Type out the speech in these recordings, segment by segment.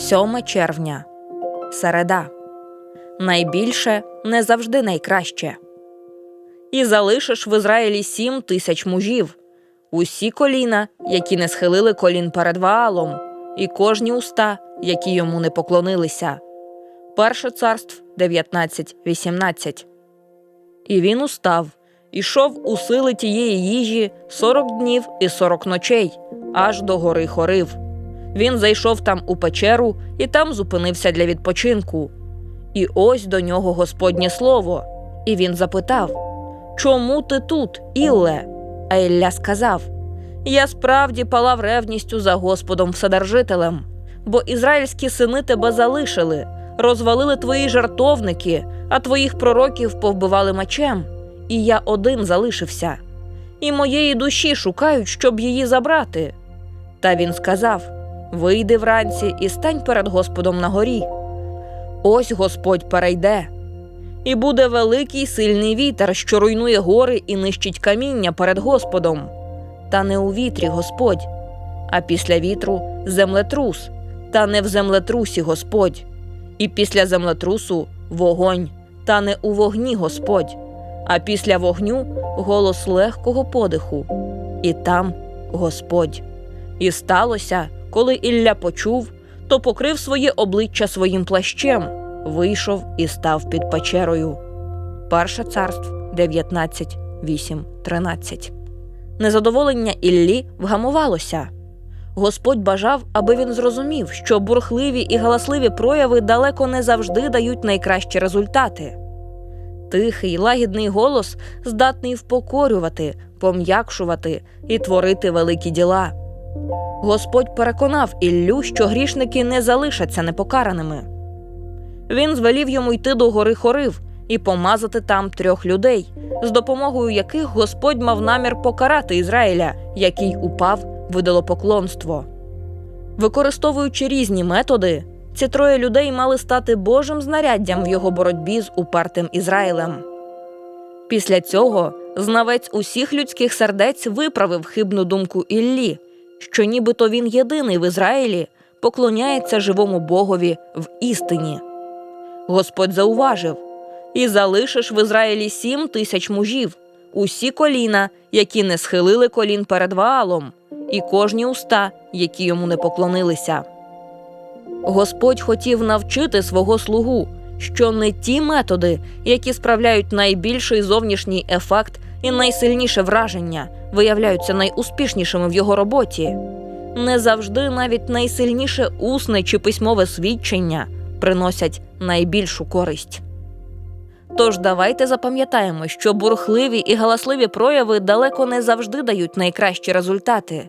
7 червня. Середа. Найбільше не завжди найкраще. І залишиш в Ізраїлі сім тисяч мужів, усі коліна, які не схилили колін перед Ваалом, і кожні уста, які йому не поклонилися. Перше царств 19.18. І він устав, ішов у сили тієї їжі сорок днів і сорок ночей, аж до гори Хорив. Він зайшов там у печеру і там зупинився для відпочинку. І ось до нього Господнє слово. І він запитав: Чому ти тут, Ілле? А Ілля сказав: Я справді палав ревністю за Господом Вседержителем, бо ізраїльські сини тебе залишили, розвалили твої жартовники, а твоїх пророків повбивали мечем, і я один залишився. І моєї душі шукають, щоб її забрати. Та він сказав: Вийди вранці і стань перед Господом на горі. Ось Господь перейде. І буде великий сильний вітер, що руйнує гори і нищить каміння перед Господом. Та не у вітрі Господь, а після вітру землетрус, та не в землетрусі Господь, і після землетрусу вогонь, та не у вогні Господь, а після вогню голос легкого подиху, і там Господь. І сталося, коли Ілля почув, то покрив своє обличчя своїм плащем, вийшов і став під печерою. Перше царств 19, 8, 13. Незадоволення Іллі вгамувалося. Господь бажав, аби він зрозумів, що бурхливі і галасливі прояви далеко не завжди дають найкращі результати. Тихий, лагідний голос здатний впокорювати, пом'якшувати і творити великі діла. Господь переконав Іллю, що грішники не залишаться непокараними. Він звелів йому йти до гори Хорив і помазати там трьох людей, з допомогою яких Господь мав намір покарати Ізраїля, який упав в ідолопоклонство. Використовуючи різні методи, ці троє людей мали стати Божим знаряддям в його боротьбі з упертим Ізраїлем. Після цього знавець усіх людських сердець виправив хибну думку Іллі, що нібито він єдиний в Ізраїлі поклоняється живому Богові в істині. Господь зауважив і залишиш в Ізраїлі сім тисяч мужів, усі коліна, які не схилили колін перед Ваалом, і кожні уста, які йому не поклонилися. Господь хотів навчити свого слугу, що не ті методи, які справляють найбільший зовнішній ефект і найсильніше враження, виявляються найуспішнішими в його роботі. Не завжди навіть найсильніше усне чи письмове свідчення приносять найбільшу користь. Тож давайте запам'ятаємо, що бурхливі і галасливі прояви далеко не завжди дають найкращі результати,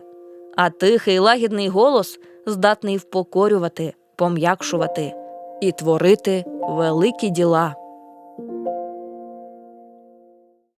а тихий лагідний голос здатний впокорювати, пом'якшувати і творити великі діла.